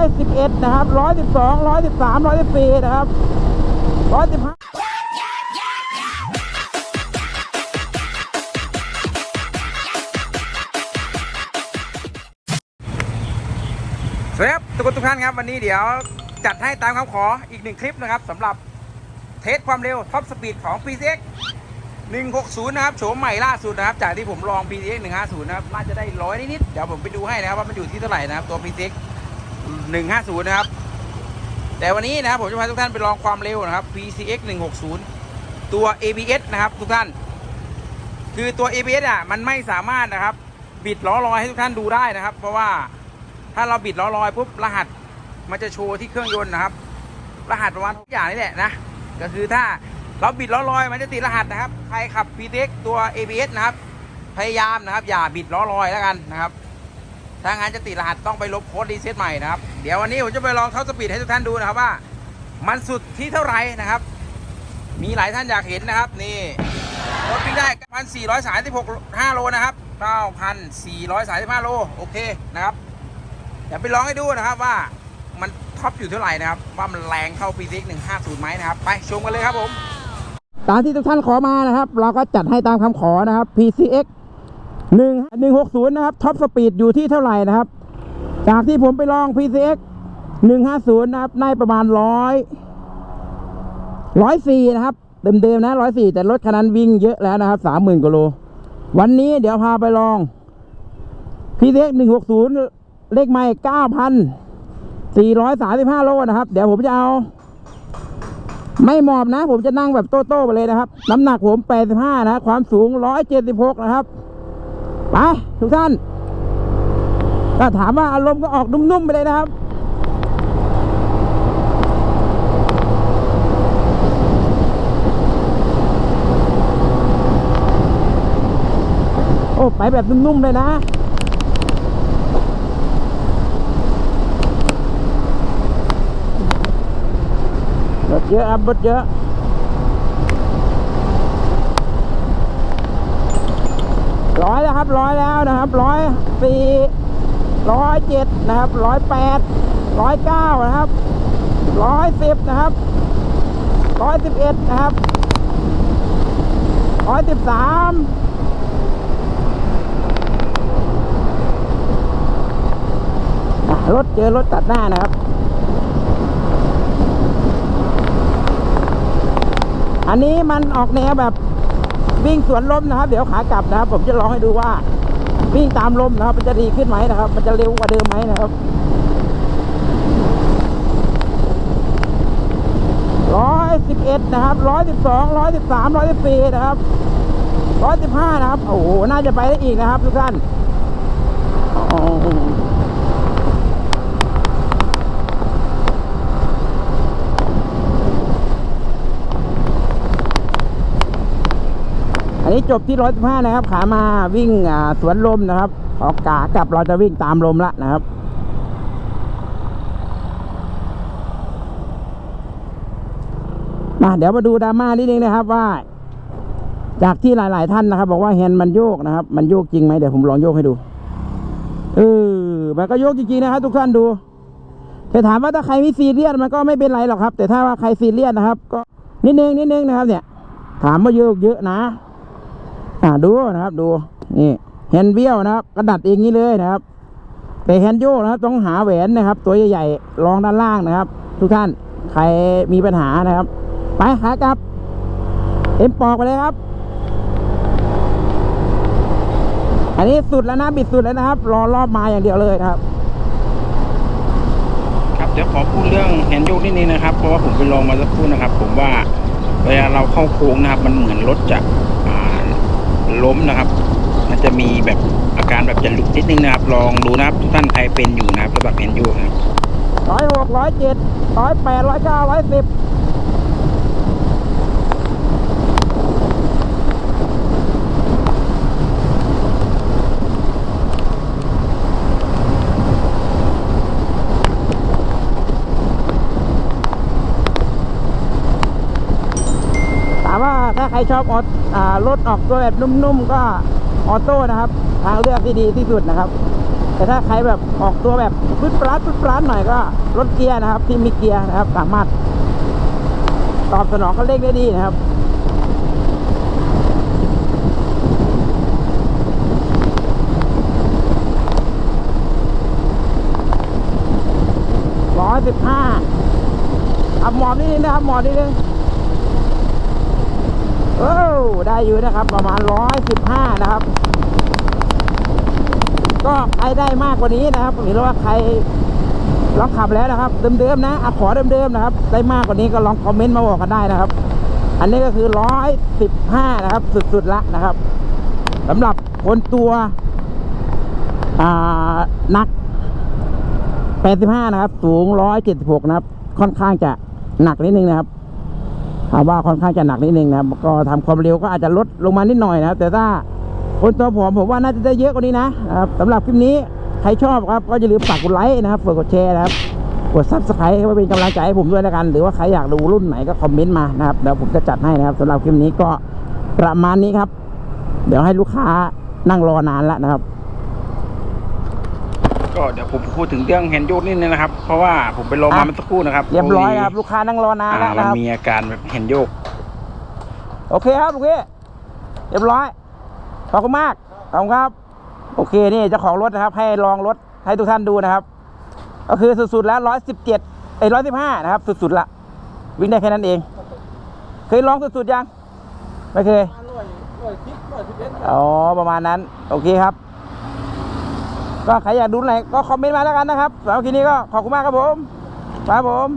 อยสิบเอ็ดนะครับร้อยสิบสองร้อยสิบสามร้อยสิบสี่นะครับร้อยสิบห้าสวัสดีครับทุกคนทุกท่านครับ วันนี้เดี๋ยวจัดให้ตามคำขออีกหนึ่งคลิปนะครับสำหรับเทสความเร็วท็อปสปีดของ PCX 160 นะครับโฉมใหม่ล่าสุดนะครับ จากที่ผมลอง PCX 150 นะครับน่าจะได้ร้อยนิดๆเดี๋ยวผมไปดูให้นะครับว่ามันอยู่ที่เท่าไหร่นะครับตัว PCX 150 นะครับ แต่วันนี้นะครับผมจะพาทุกท่านไปลองความเร็วนะครับ PCX 160 ตัว ABS นะครับทุกท่าน คือตัว ABS อะมันไม่สามารถนะครับ บิดล้อลอยให้ทุกท่านดูได้นะครับ เพราะว่าถ้าเราบิดล้อลอยปุ๊บรหัสมันจะโชว์ที่เครื่องยนต์นะครับ รหัสประมาณทุกอย่างนี่แหละนะ ก็คือถ้าเราบิดล้อลอยมันจะติดรหัสนะครับ ใครขับ p t x ตัว ABS นะครับ พยายามนะครับ อย่าบิดล้อลอยแล้วกันนะครับ ถ้างั้นจะติดรหัสต้องไปลบโค้ดรีเซ็ตใหม่นะครับ เดี๋ยววันนี้ผมจะไปลองเท่าสปีดให้ทุกท่านดูนะครับว่า มันสุดที่เท่าไหร่นะครับ มีหลายท่านอยากเห็นนะครับ นี่รถวิ่งได้9,436 5โลนะครับ9,435โลโอเคนะครับเดี๋ยวไปลองให้ดูนะครับว่ามันท็อปอยู่เท่าไหร่นะครับ ว่ามันแรงเท่า PCX 150ไหมนะครับ ไปชมกันเลยครับผม ตามที่ทุกท่านขอมานะครับ เราก็จัดให้ตามคำขอนะครับ PCX 1 160นะครับท็อปสปีดอยู่ที่เท่าไหร่นะครับ จากที่ผมไปลอง PCX 150นะครับในประมาณร้อยร้อยสี่นะครับเดิมๆนะร้อยสี่แต่รถคันนั้นวิ่งเยอะแล้วนะครับสามหมื่นกว่าโล วันนี้เดี๋ยวพาไปลอง PCX 160เลขไม่เก้าพันสี่ร้อยสามสิบห้าโลนะครับ เดี๋ยวผมจะเอาไม่หมอบนะ ผมจะนั่งแบบโต้ๆไปเลยนะครับ น้ำหนักผมแปดสิบห้านะ ความสูงร้อยเจ็ดสิบหกนะครับ ไปทุกท่านถ้าถามว่าอารมณ์ก็ออกนุ่มๆไปเลยนะครับโอ้ไปแบบนุ่มๆเลยนะรถเยอะครับรถเยอะ ร้อยแล้วครับร้อยแล้วนะครับร้อยสี่ร้อยเจ็ดนะครับร้อยแปดร้อยเก้านะครับร้อยสิบนะครับร้อยสิบเอ็ดนะครับร้อยสิบสามรถเจอรถตัดหน้านะครับ อันนี้มันออกแนวแบบ วิ่งสวนลมนะครับ เดี๋ยวขากลับนะครับ ผมจะลองให้ดูว่า วิ่งตามลมนะครับ มันจะดีขึ้นไหมนะครับ มันจะเร็วกว่าเดิมไหมนะครับร้อยสิบเอ็ดนะครับร้อยสิบสองร้อยสิบสามร้อยสิบสี่นะครับร้อยสิบห้านะครับ โอ้โห น่าจะไปได้อีกนะครับ ทุกท่านอ๋อ อั นี้จบที่ร้อยสิบห้านะครับ ขามาวิ่งสวนลมนะครับ ออกกากลับเราจะวิ่งตามลมละนะครับมาเดี๋ยวมาดูดราม่านิดนึงนะครับว่า จากที่หลาย ๆ ท่านนะครับ บอกว่าแฮนด์มันโยกนะครับ มันโยกจริงไหมเดี๋ยวผมลองโยกให้ดูเออมันก็โยกจริง ๆ นะครับ ทุกท่านดูแต่ถามว่าถ้าใครไม่ซีเรียสมันก็ไม่เป็นไรหรอกครับ แต่ถ้าว่าใครซีเรียสนะครับ ก็นิดนึงนิดนึงนะครับ เนี่ย ถามว่าโยกเยอะนะ อ่าดูนะครับดูนี่แฮนด์เบี้ยวนะครับกระดัดเองนี้เลยนะครับ แต่แฮนด์โยกนะครับต้องหาแหวนนะครับ ตัวใหญ่ๆรองด้านล่างนะครับ ทุกท่านใครมีปัญหานะครับ ไปขากลับ เอ็มปอกไปเลยครับ อันนี้สุดแล้วนะบิดสุดแล้วนะครับ รอรอบมาอย่างเดียวเลยครับ ครับเดี๋ยวขอพูดเรื่องแฮนด์โยกนิดนึงนะครับเพราะว่าผมไปลองมาสักครู่นะครับ ผมว่าเวลาเราเข้าโค้งนะครับ มันเหมือนรถจะ ล้มนะครับ มันจะมีแบบอาการแบบจะหลุดนิดนึงนะครับ ลองดูนะครับทุกท่านใครเป็นอยู่นะครับระบาดเป็นอยู่นะครับร้อยหกร้อยเจ็ดร้อยแปดร้อยเก้าร้อยสิบถามว่าถ้า ใครชอบอออ่ารถออกตัวแบบนุ่มๆก็ออโต้นะครับ ทางเลือกที่ดีที่สุดนะครับ แต่ถ้าใครแบบออกตัวแบบปึ๊ดปราดปึ๊ดปราดหน่อยก็รถเกียร์นะครับ ที่มีเกียร์นะครับ สามารถ ตอบสนองเขาเร่งได้ดีนะครับร้อยสิบห้าอับหมอบนิดนึงนะครับหมอบนิดนึง โอ้ได้อยู่นะครับประมาณร้อยสิบห้านะครับ ก็ใครได้มากกว่านี้นะครับหรือว่าใครลองขับแล้วนะครับ เดิมๆนะอะขอเดิมๆนะครับ ได้มากกว่านี้ก็ลองคอมเมนต์มาบอกกันได้นะครับ อันนี้ก็คือร้อยสิบห้านะครับ สุดๆละนะครับสำหรับคนตัวอ่าหนัก85นะครับ สูง176นะครับ ค่อนข้างจะหนักนิดนึงนะครับ ถามว่าค่อนข้างจะหนักนิดนึงนะครับก็ทำความเร็วก็อาจจะลดลงมานิดหน่อยนะครับแต่ถ้าคนตัวผมผมว่าน่าจะได้เยอะกว่านี้นะครับสำหรับคลิปนี้ใครชอบครับก็อย่าลืมฝากกดไลค์นะครับกดกดแชร์นะครับกดซับสไครต์ไว้เป็นกำลังใจให้ผมด้วยแล้วกัน หรือว่าใครอยากดูรุ่นไหนก็คอมเมนต์มานะครับเดี๋ยวผมจะจัดให้นะครับสำหรับคลิปนี้ก็ประมาณนี้ครับ เดี๋ยวให้ลูกค้านั่งรอนานแล้วนะครับ ก็เดี๋ยวผมพูดถึงเรื่องแฮนด์โยกนิดนึงนะครับ เพราะว่าผมไปลองมาอะเมื่อสักครู่นะครับเรียบร้อยครับ ลูกค้านั่งรอนานอ่าแล้วมันนะครับ มีอาการแบบแฮนด์โยก โอเคครับลูกพี่เรียบร้อย ขอบคุณมาก ขอบคุณครับ โอเคนี่เจ้าของรถนะครับ ให้ลองรถให้ทุกท่านดูนะครับ ก็คือสุดๆแล้วร้อยสิบเจ็ดไอ้ร้อยสิบห้านะครับ สุดๆละวิ่งได้แค่นั้นเอง เคยลองสุดๆยัง ไม่เคยอ๋อประมาณนั้น โอเคครับ ก็ใครอยากดูไหนก็คอมเมนต์มาแล้วกันนะครับสำหรับคลิปนี้ก็ขอบคุณมากครับผมครับผม